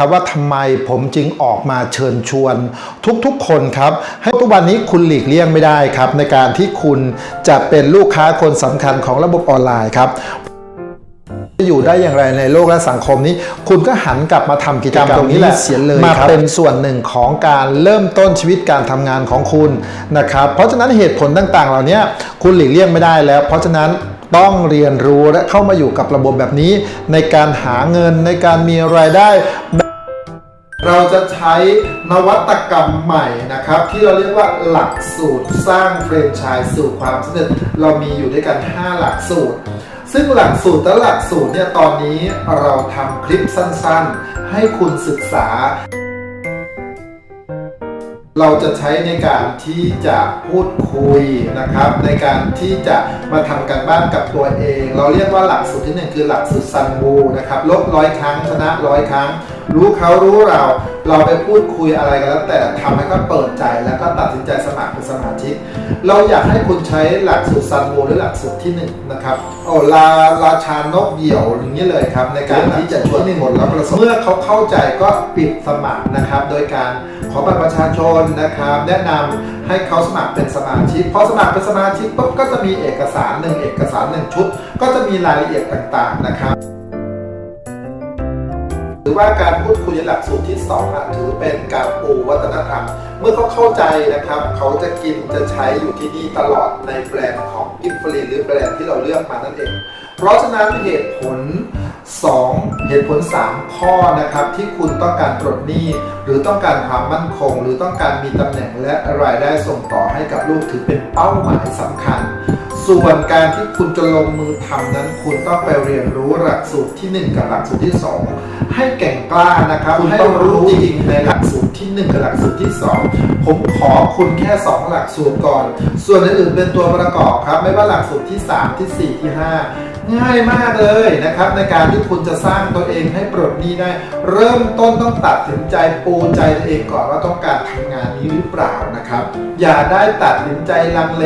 ครับว่าทำไมผมจึงออกมาเชิญชวนทุกๆคนครับ ให้ทุกวันนี้คุณหลีกเลี่ยงไม่ได้ครับ ในการที่คุณจะเป็นลูกค้าคนสำคัญของระบบออนไลน์ครับจะอยู่ได้อย่างไรในโลกและสังคมนี้ คุณก็หันกลับมาทำกิจกรรมตรงนี้แหละเสียเลยมาครับเป็นส่วนหนึ่งของการเริ่มต้นชีวิตการทำงานของคุณนะครับ เพราะฉะนั้นเหตุผลต่างๆ เหล่านี้คุณหลีกเลี่ยงไม่ได้แล้ว เพราะฉะนั้น ต้องเรียนรู้และเข้ามาอยู่กับระบบแบบนี้ ในการหาเงินในการมีรายได้ เราจะใช้นวัตกรรมใหม่นะครับ ที่เราเรียกว่าหลักสูตรสร้างแฟรนไชส์สู่ความสำเร็จเรามีอยู่ด้วยกัน 5 หลักสูตร ซึ่งหลักสูตรแต่หลักสูตรเนี่ยตอนนี้เราทำคลิปสั้นๆ ให้คุณศึกษา เราจะใช้ในการที่จะพูดคุยนะครับ ในการที่จะมาทำการบ้านกับตัวเอง เราเรียกว่าหลักสูตรที่หนึ่งคือหลักสูตรซันบูนะครับลบร้อยครั้งชนะร้อยครั้ง รู้เขารู้เรา เราไปพูดคุยอะไรกันแล้ว แต่ทำให้เขาเปิดใจแล้วก็ตัดสินใจสมัครเป็นสมาชิก เราอยากให้คุณใช้หลักสูตรซันวูหรือหลักสูตรที่หนึ่งนะครับโอ้ลาราชานกเหี่ยวอย่างนี้เลยครับ ในการที่จะช่วยผลและประสบเมื่อเขาเข้าใจก็ปิดสมัครนะครับ โดยการขอบัตรประชาชนนะครับ แนะนำให้เขาสมัครเป็นสมาชิกพอสมัครเป็นสมาชิกปุ๊บก็จะมีเอกสารหนึ่งเอกสารหนึ่งชุด ก็จะมีรายละเอียดต่างๆนะครับ รือว่าการพูดคุยหลักสูตรที่2อะถือเป็นการปูวัฒนธรรม เมื่อเขาเข้าใจนะครับ เขาจะกินจะใช้อยู่ที่นี่ตลอดในแบรนด์ของกิฟฟรีหรือแบรนด์ที่เราเลือกมานั่นเอง เพราะฉะนั้นเหตุผล 2 เหตุผล 3 ข้อนะครับ ที่คุณต้องการปลดหนี้ หรือต้องการความมั่นคง หรือต้องการมีตำแหน่งและรายได้ส่งต่อให้กับลูกถือเป็นเป้าหมายสำคัญ ส่วนการที่คุณจะลงมือทำนั้น คุณต้องไปเรียนรู้หลักสูตรที่ 1 กับหลักสูตรที่ 2 ให้แก่งกล้านะครับคุณให้ต้องรู้จริงในหลักสูตรที่ 1 กับหลักสูตรที่ 2 ผมขอคุณแค่ 2 หลักสูตรก่อน ส่วนอื่นๆเป็นตัวประกอบครับ ไม่ว่าหลักสูตรที่ 3 ที่ 4 ที่ 5 ง่ายมากเลยนะครับ ในการที่คุณจะสร้างตัวเองให้ปลดหนี้ได้ เริ่มต้นต้องตัดสินใจปูใจตัวเองก่อนว่าต้องการทำงานนี้หรือเปล่านะครับ อย่าได้ตัดสินใจลังเล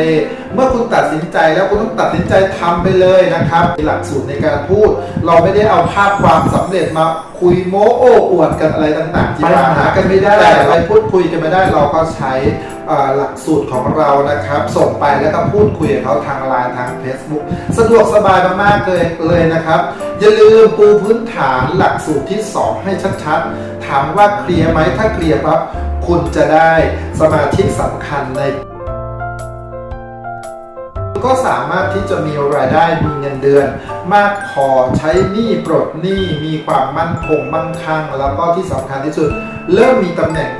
เมื่อคุณตัดสินใจแล้วคุณต้องตัดสินใจทำไปเลยนะครับหลักสูตรในการพูด เราไม่ได้เอาภาพความสำเร็จมาคุยโม้โอ้อวดกันอะไรต่างๆที่หากันไม่ได้แต่ไปพูดคุยกันไม่ได้เราก็ใช้หลักสูตรของเรานะครับ ส่งไปแล้วก็พูดคุยกับเขาทางไลน์ทาง Facebook สะดวกสบายมากๆเลยเลยนะครับ อย่าลืมปูพื้นฐานหลักสูตรที่ 2 ให้ชัดๆ ถามว่าเคลียร์ไหมถ้าเคลียร์ปั๊บคุณจะได้สมาชิกสำคัญในก็สามารถที่จะมีรายได้มีเงินเดือน มากพอใช้หนี้ปลดหนี้มีความมั่นคงมั่งคั่ง แล้วก็ที่สำคัญที่สุด เริ่มมีตำแหน่ง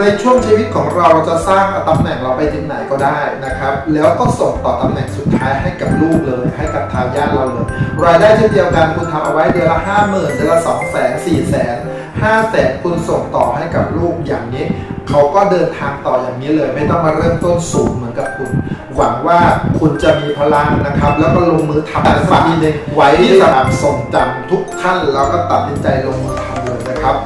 ในช่วงชีวิตของเราเราจะสร้างตำแหน่งเราไปถึงไหนก็ได้นะครับ แล้วก็ส่งต่อตำแหน่งสุดท้ายให้กับลูกเลย ให้กับทายาทเราเลย รายได้เช่นเดียวกันคุณทำเอาไว้เดือนละห้าหมื่นเดือนละสองแสนสี่แสนห้าแสนคุณส่งต่อให้กับลูกอย่างนี้ เขาก็เดินทางต่ออย่างนี้เลย ไม่ต้องมาเริ่มต้นสูงเหมือนกับคุณ หวังว่าคุณจะมีพลังนะครับ แล้วก็ลงมือทำฝากทีหนึงไว้ที่สำหรับส่งจำทุกท่านแล้วก็ตัดสินใจลงมือทำเลยนะครับ